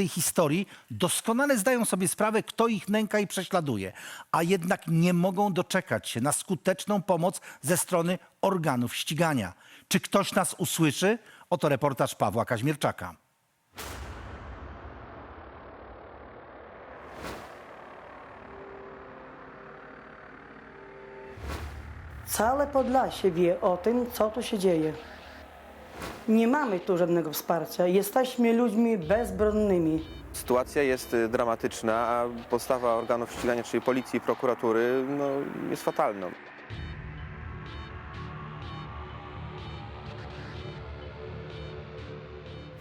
tej historii doskonale zdają sobie sprawę, kto ich nęka i prześladuje, a jednak nie mogą doczekać się na skuteczną pomoc ze strony organów ścigania. Czy ktoś nas usłyszy? Oto reportaż Pawła Kaźmierczaka. Całe Podlasie wie o tym, co tu się dzieje. Nie mamy tu żadnego wsparcia. Jesteśmy ludźmi bezbronnymi. Sytuacja jest y, dramatyczna, a postawa organów ścigania, czyli policji i prokuratury, no, jest fatalna.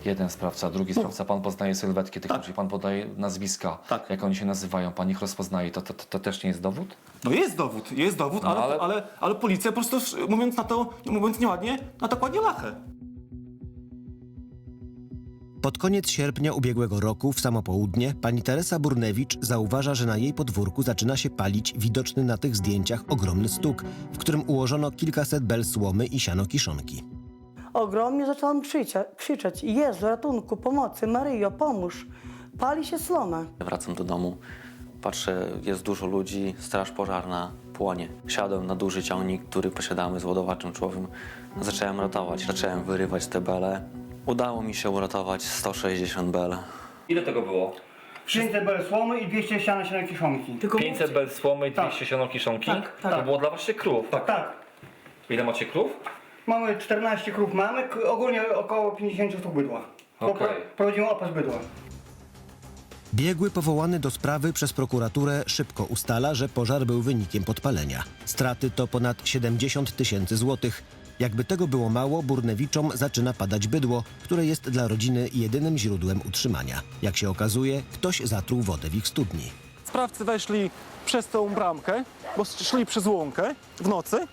Jeden sprawca, drugi sprawca, pan poznaje sylwetki tych ludzi, pan podaje nazwiska, Tak. jak oni się nazywają, pan ich rozpoznaje, to, to, to, to też nie jest dowód? No jest dowód, jest dowód, No, ale, ale- ale... Ale, policja po prostu, mówiąc na to, mówiąc nieładnie, na to kładnie lachę. Pod koniec sierpnia ubiegłego roku, w samo południe, pani Teresa Burnewicz zauważa, że na jej podwórku zaczyna się palić widoczny na tych zdjęciach ogromny stuk, w którym ułożono kilkaset bel słomy i siano kiszonki. Ogromnie zaczęłam krzycza, krzyczeć: Jezu, ratunku, pomocy, Maryjo, pomóż! Pali się slona. Wracam do domu, patrzę, jest dużo ludzi, straż pożarna płonie. Siadłem na duży ciągnik, który posiadamy z ładowaczem czołowym. Zacząłem ratować, zacząłem wyrywać te bele. Udało mi się uratować 160 bel. Ile tego było? 500 bel słomy i 200 siana siana kiszonki. 500 bel słomy i Tak. 200 siano kiszonki? Tak, tak. To było dla waszych krów? Tak, tak. Ile macie krów? Mamy 14 krów mamy, ogólnie około 50 sztuk bydła. Bo Okej. pro- Prowadzimy opas bydła. Biegły powołany do sprawy przez prokuraturę szybko ustala, że pożar był wynikiem podpalenia. Straty to ponad 70 tysięcy złotych. Jakby tego było mało, Burnewiczom zaczyna padać bydło, które jest dla rodziny jedynym źródłem utrzymania. Jak się okazuje, ktoś zatruł wodę w ich studni. Sprawcy weszli przez tą bramkę, bo szli przez łąkę w nocy,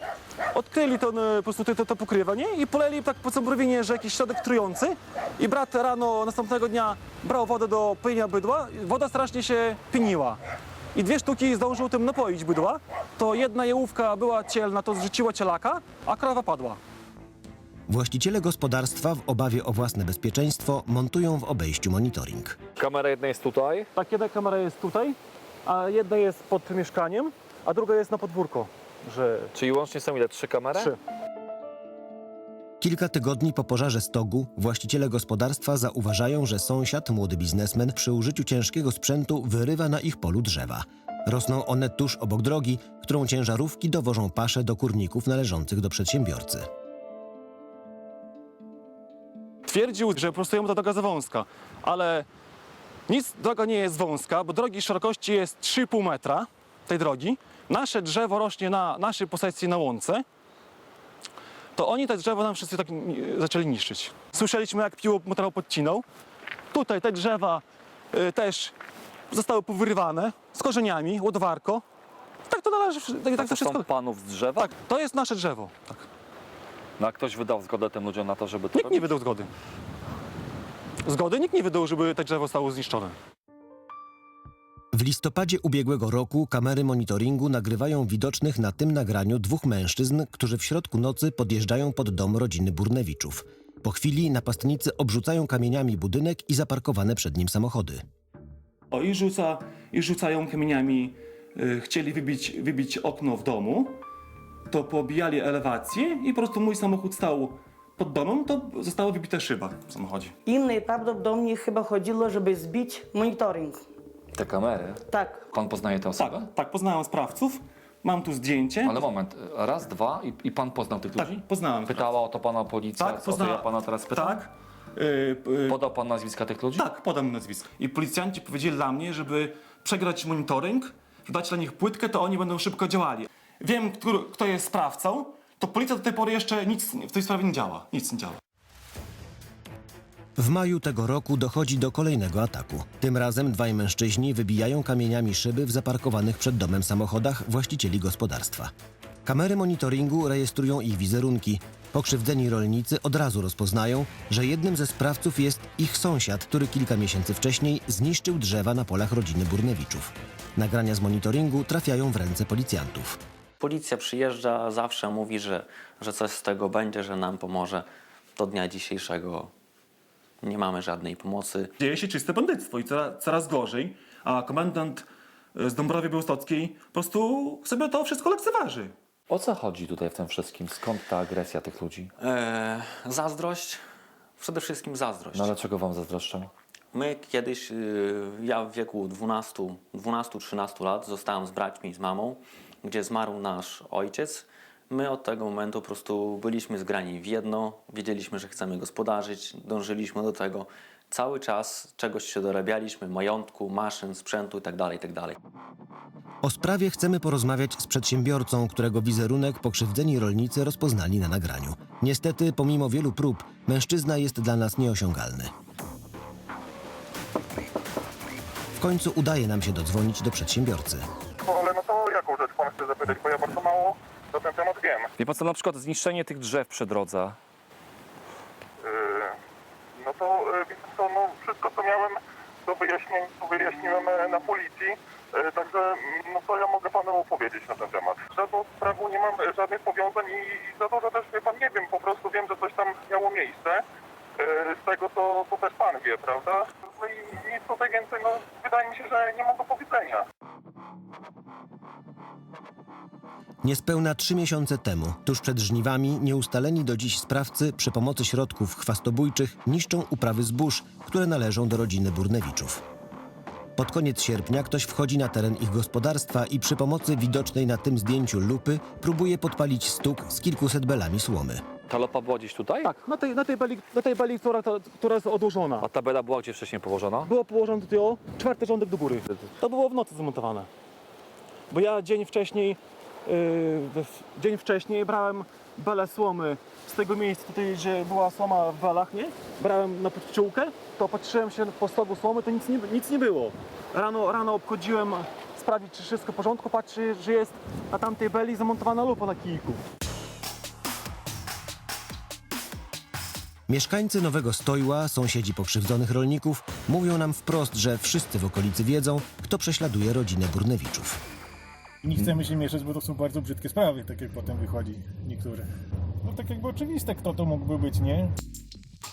odkryli to, e, po prostu to, to, to pokrywanie i poleli tak po cebrowinie, że jakiś środek trujący i brat rano następnego dnia brał wodę do pojenia bydła, woda strasznie się pieniła. I dwie sztuki zdążył tym napoić bydła, to jedna jełówka była cielna, to zrzuciła cielaka, a krowa padła. Właściciele gospodarstwa w obawie o własne bezpieczeństwo montują w obejściu monitoring. Kamera jedna jest tutaj. Tak, jedna kamera jest tutaj, a jedna jest pod mieszkaniem, a druga jest na podwórko, że Czyli łącznie są ile? Trzy kamery? trzy. Kilka tygodni po pożarze stogu właściciele gospodarstwa zauważają, że sąsiad, młody biznesmen, przy użyciu ciężkiego sprzętu wyrywa na ich polu drzewa. Rosną one tuż obok drogi, którą ciężarówki dowożą pasze do kurników należących do przedsiębiorcy. Twierdził, że po prostu jemu ta droga za wąska, ale nic droga nie jest wąska, bo drogi szerokości jest 3,5 metra tej drogi. Nasze drzewo rośnie na naszej posesji na łące. To oni te drzewo nam wszyscy tak zaczęli niszczyć. Słyszeliśmy, jak piło materiał podcinał. Tutaj te drzewa y, też zostały powyrywane z korzeniami, łodowarko. Tak to należy, tak, tak to to wszystko. są panów z drzewa? Tak, to jest nasze drzewo. Tak. No a ktoś wydał zgodę tym ludziom na to, żeby to Nikt nie wydał zgody. Zgody nikt nie wydał, żeby te drzewo zostało zniszczone. W listopadzie ubiegłego roku kamery monitoringu nagrywają widocznych na tym nagraniu dwóch mężczyzn, którzy w środku nocy podjeżdżają pod dom rodziny Burnewiczów. Po chwili napastnicy obrzucają kamieniami budynek i zaparkowane przed nim samochody. O, i, rzuca, i rzucają kamieniami, y, chcieli wybić, wybić okno w domu, to pobijali elewację i po prostu mój samochód stał pod domem, to została wybita szyba w samochodzie. Im najprawdopodobniej chyba chodziło, żeby zbić monitoring. Te kamery. Tak. Pan poznaje tę Tak, osobę? tak, poznałem sprawców, mam tu zdjęcie. Ale moment, raz, dwa i, i pan poznał tych Tak, ludzi? poznałem. Pytała o to pana policja? Tak, o to ja pana teraz pytam? Tak. Y, y, Podał pan nazwiska tych ludzi? tak, podam nazwisko. I policjanci powiedzieli dla mnie, żeby przegrać monitoring, dać dla nich płytkę, to oni będą szybko działali. Wiem, kto jest sprawcą, to policja do tej pory jeszcze nic w tej sprawie nie działa. Nic nie działa. W maju tego roku dochodzi do kolejnego ataku. Tym razem dwaj mężczyźni wybijają kamieniami szyby w zaparkowanych przed domem samochodach właścicieli gospodarstwa. Kamery monitoringu rejestrują ich wizerunki. Pokrzywdzeni rolnicy od razu rozpoznają, że jednym ze sprawców jest ich sąsiad, który kilka miesięcy wcześniej zniszczył drzewa na polach rodziny Burnewiczów. Nagrania z monitoringu trafiają w ręce policjantów. Policja przyjeżdża, zawsze mówi, że, że coś z tego będzie, że nam pomoże. Do dnia dzisiejszego nie mamy żadnej pomocy. Dzieje się czyste bandyctwo i coraz, coraz gorzej, a komendant e, z Dąbrowy Białostockiej po prostu sobie to wszystko lekceważy. O co chodzi tutaj w tym wszystkim? Skąd ta agresja tych ludzi? E, zazdrość, przede wszystkim zazdrość. No dlaczego wam zazdroszczą? My kiedyś, y, ja w wieku 12 12-13 lat zostałem z braćmi i z mamą, gdzie zmarł nasz ojciec. My od tego momentu po prostu byliśmy zgrani w jedno, wiedzieliśmy, że chcemy gospodarzyć, dążyliśmy do tego. Cały czas czegoś się dorabialiśmy, majątku, maszyn, sprzętu itd., itd. O sprawie chcemy porozmawiać z przedsiębiorcą, którego wizerunek pokrzywdzeni rolnicy rozpoznali na nagraniu. Niestety, pomimo wielu prób, mężczyzna jest dla nas nieosiągalny. W końcu udaje nam się dodzwonić do przedsiębiorcy. Chce zapytać, bo ja bardzo mało na ten temat wiem. Wie pan co, na przykład zniszczenie tych drzew przy drodze. Yy, no to yy, wie pan co, no wszystko co miałem do wyjaśnienia, to wyjaśniłem e, na policji, Yy, także mm, no to ja mogę panu opowiedzieć na ten temat. Żadną sprawą nie mam e, żadnych powiązań i, i za dużo też wie pan nie wiem, po prostu wiem, że coś tam miało miejsce. Z tego to, to też pan wie, prawda? No i nic tutaj więcej, no wydaje mi się, że nie mam do Niespełna trzy miesiące temu, tuż przed żniwami, nieustaleni do dziś sprawcy przy pomocy środków chwastobójczych niszczą uprawy zbóż, które należą do rodziny Burnewiczów. Pod koniec sierpnia ktoś wchodzi na teren ich gospodarstwa i przy pomocy widocznej na tym zdjęciu lupy próbuje podpalić stuk z kilkuset belami słomy. Ta lopa była gdzieś tutaj? Tak, na tej, na tej beli, na tej beli która, to, która jest odłożona. A ta bela była gdzie wcześniej położona? Było położone tutaj o czwarty rządek do góry. To było w nocy zmontowane. Bo ja dzień wcześniej, dzień wcześniej brałem belę słomy z tego miejsca tutaj, gdzie była słoma w belach, nie? Brałem na pszczółkę, to patrzyłem się po stogu słomy, to nic nie, nic nie było. Rano, rano obchodziłem sprawdzić, czy wszystko w porządku, patrzę, że jest na tamtej beli zamontowana lupa na kijku. Mieszkańcy Nowego Stojła, sąsiedzi pokrzywdzonych rolników, mówią nam wprost, że wszyscy w okolicy wiedzą, kto prześladuje rodzinę Burnewiczów. Nie chcemy się mieszać, bo to są bardzo brzydkie sprawy, tak jak potem wychodzi niektóre. No tak jakby oczywiste, kto to mógłby być, nie?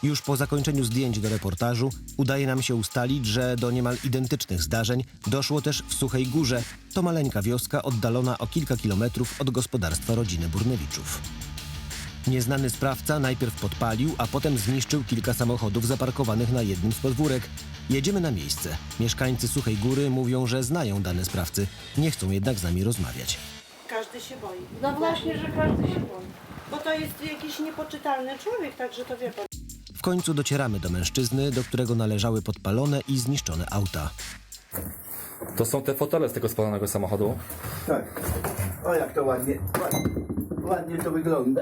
Już po zakończeniu zdjęć do reportażu udaje nam się ustalić, że do niemal identycznych zdarzeń doszło też w Suchej Górze. To maleńka wioska oddalona o kilka kilometrów od gospodarstwa rodziny Burnewiczów. Nieznany sprawca najpierw podpalił, a potem zniszczył kilka samochodów zaparkowanych na jednym z podwórek. Jedziemy na miejsce. Mieszkańcy Suchej Góry mówią, że znają dane sprawcy, nie chcą jednak z nami rozmawiać. Każdy się boi. No właśnie, że każdy się boi. Bo to jest jakiś niepoczytalny człowiek, także to wie pan. W końcu docieramy do mężczyzny, do którego należały podpalone i zniszczone auta. To są te fotele z tego spalonego samochodu. Tak. O jak to ładnie, ładnie, ładnie to wygląda.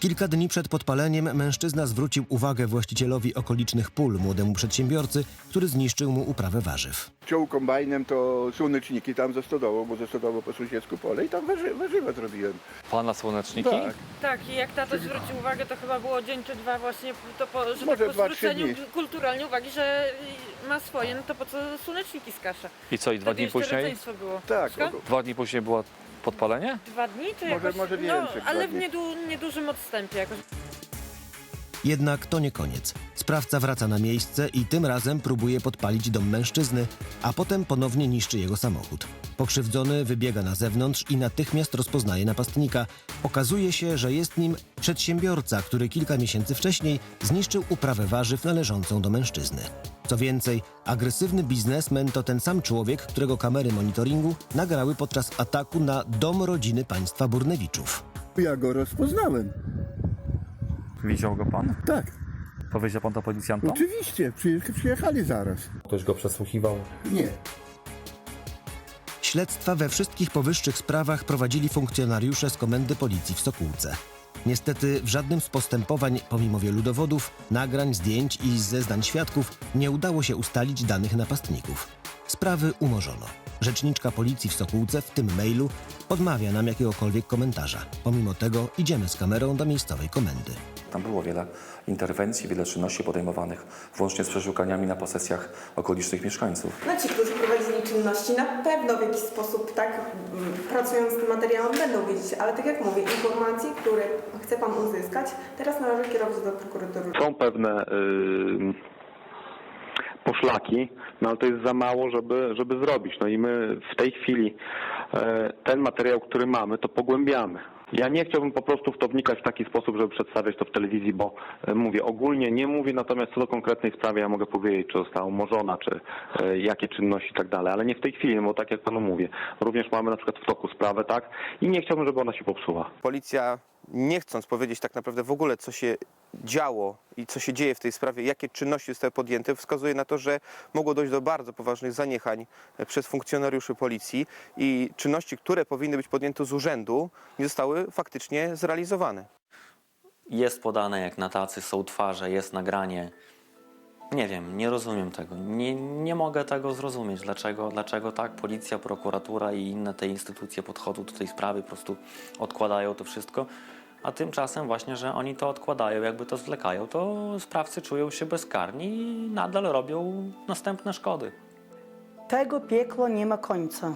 Kilka dni przed podpaleniem mężczyzna zwrócił uwagę właścicielowi okolicznych pól, młodemu przedsiębiorcy, który zniszczył mu uprawę warzyw. Ciął kombajnem to słoneczniki tam ze stodołą, bo ze stodołą po sąsiedzku pole i tam warzy, warzywa zrobiłem. Pana słoneczniki? Tak. Tak, i jak tato zwrócił uwagę, to chyba było dzień czy dwa właśnie, to po, że Może tak dwa, po trzy zwróceniu dni. kulturalnie uwagi, że ma swoje, no to po co słoneczniki skasze? I co, i dwa Wtedy dni jeszcze później? rodzeństwo było. Tak, Dwa dni później było podpalenie? Dwa dni czy Może- jakoś? może no, więcej, ale dwa w dni. niedu, niedużym odstępie jakoś. Jednak to nie koniec. Sprawca wraca na miejsce i tym razem próbuje podpalić dom mężczyzny, a potem ponownie niszczy jego samochód. Pokrzywdzony wybiega na zewnątrz i natychmiast rozpoznaje napastnika. Okazuje się, że jest nim przedsiębiorca, który kilka miesięcy wcześniej zniszczył uprawę warzyw należącą do mężczyzny. Co więcej, agresywny biznesmen to ten sam człowiek, którego kamery monitoringu nagrały podczas ataku na dom rodziny państwa Burnewiczów. Ja go rozpoznałem. Widział go pan? Tak, Powiedział pan to policjantom? oczywiście, przyjechali zaraz. Ktoś go przesłuchiwał. Nie. Śledztwa we wszystkich powyższych sprawach prowadzili funkcjonariusze z Komendy Policji w Sokółce. Niestety w żadnym z postępowań, pomimo wielu dowodów, nagrań, zdjęć i zeznań świadków, nie udało się ustalić danych napastników. Sprawy umorzono. Rzeczniczka policji w Sokółce w tym mailu odmawia nam jakiegokolwiek komentarza. Pomimo tego idziemy z kamerą do miejscowej komendy. Tam było wiele interwencji, wiele czynności podejmowanych, włącznie z przeszukaniami na posesjach okolicznych mieszkańców. No ci, którzy prowadzili czynności na pewno w jakiś sposób, tak, mm, pracując z tym materiałem, będą wiedzieć, ale tak jak mówię, informacje, które chce Pan uzyskać, teraz należy kierować do prokuratury. Są pewne y, poszlaki, no ale to jest za mało, żeby, żeby zrobić. No i my w tej chwili e, ten materiał, który mamy, to pogłębiamy. Ja nie chciałbym po prostu w to wnikać w taki sposób, żeby przedstawiać to w telewizji, bo e, mówię, ogólnie nie mówię, natomiast co do konkretnej sprawy ja mogę powiedzieć, czy została umorzona, czy e, jakie czynności i tak dalej, ale nie w tej chwili, no bo tak jak panu mówię, również mamy na przykład w toku sprawę, tak, i nie chciałbym, żeby ona się popsuła. Policja, nie chcąc powiedzieć tak naprawdę w ogóle, co się działo i co się dzieje w tej sprawie, jakie czynności zostały podjęte, wskazuje na to, że mogło dojść do bardzo poważnych zaniechań e, przez funkcjonariuszy policji i czynności, które powinny być podjęte z urzędu, nie zostały faktycznie zrealizowane. Jest podane jak na tacy, są twarze, jest nagranie. Nie wiem, nie rozumiem tego. Nie, nie mogę tego zrozumieć. Dlaczego, dlaczego tak policja, prokuratura i inne te instytucje podchodzą do tej sprawy, po prostu odkładają to wszystko. A tymczasem właśnie, że oni to odkładają, jakby to zwlekają, to sprawcy czują się bezkarni i nadal robią następne szkody. Tego piekła nie ma końca.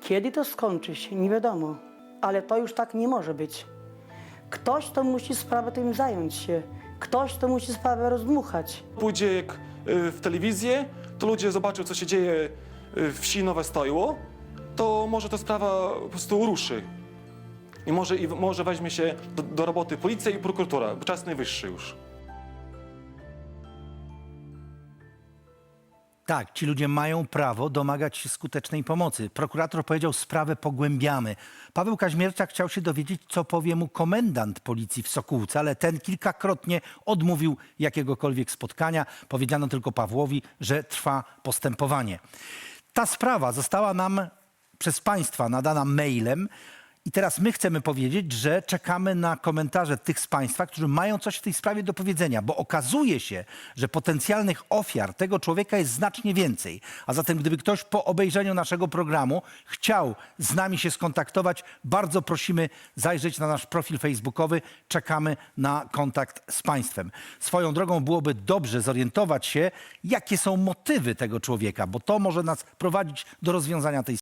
Kiedy to skończy się, nie wiadomo. Ale to już tak nie może być. Ktoś to musi sprawę tym zająć się. Ktoś to musi sprawę rozdmuchać. Pójdzie jak y, w telewizję, to ludzie zobaczą, co się dzieje y, w wsi Nowe Stojło, to może ta sprawa po prostu ruszy. I może, i może weźmie się do, do roboty policja i prokuratura, bo czas najwyższy już. Tak, ci ludzie mają prawo domagać się skutecznej pomocy. Prokurator powiedział, sprawę pogłębiamy. Paweł Kaźmierczak chciał się dowiedzieć, co powie mu komendant policji w Sokółce, ale ten kilkakrotnie odmówił jakiegokolwiek spotkania. Powiedziano tylko Pawłowi, że trwa postępowanie. Ta sprawa została nam przez Państwa nadana mailem. I teraz my chcemy powiedzieć, że czekamy na komentarze tych z Państwa, którzy mają coś w tej sprawie do powiedzenia, bo okazuje się, że potencjalnych ofiar tego człowieka jest znacznie więcej. A zatem, gdyby ktoś po obejrzeniu naszego programu chciał z nami się skontaktować, bardzo prosimy zajrzeć na nasz profil facebookowy. Czekamy na kontakt z Państwem. Swoją drogą byłoby dobrze zorientować się, jakie są motywy tego człowieka, bo to może nas prowadzić do rozwiązania tej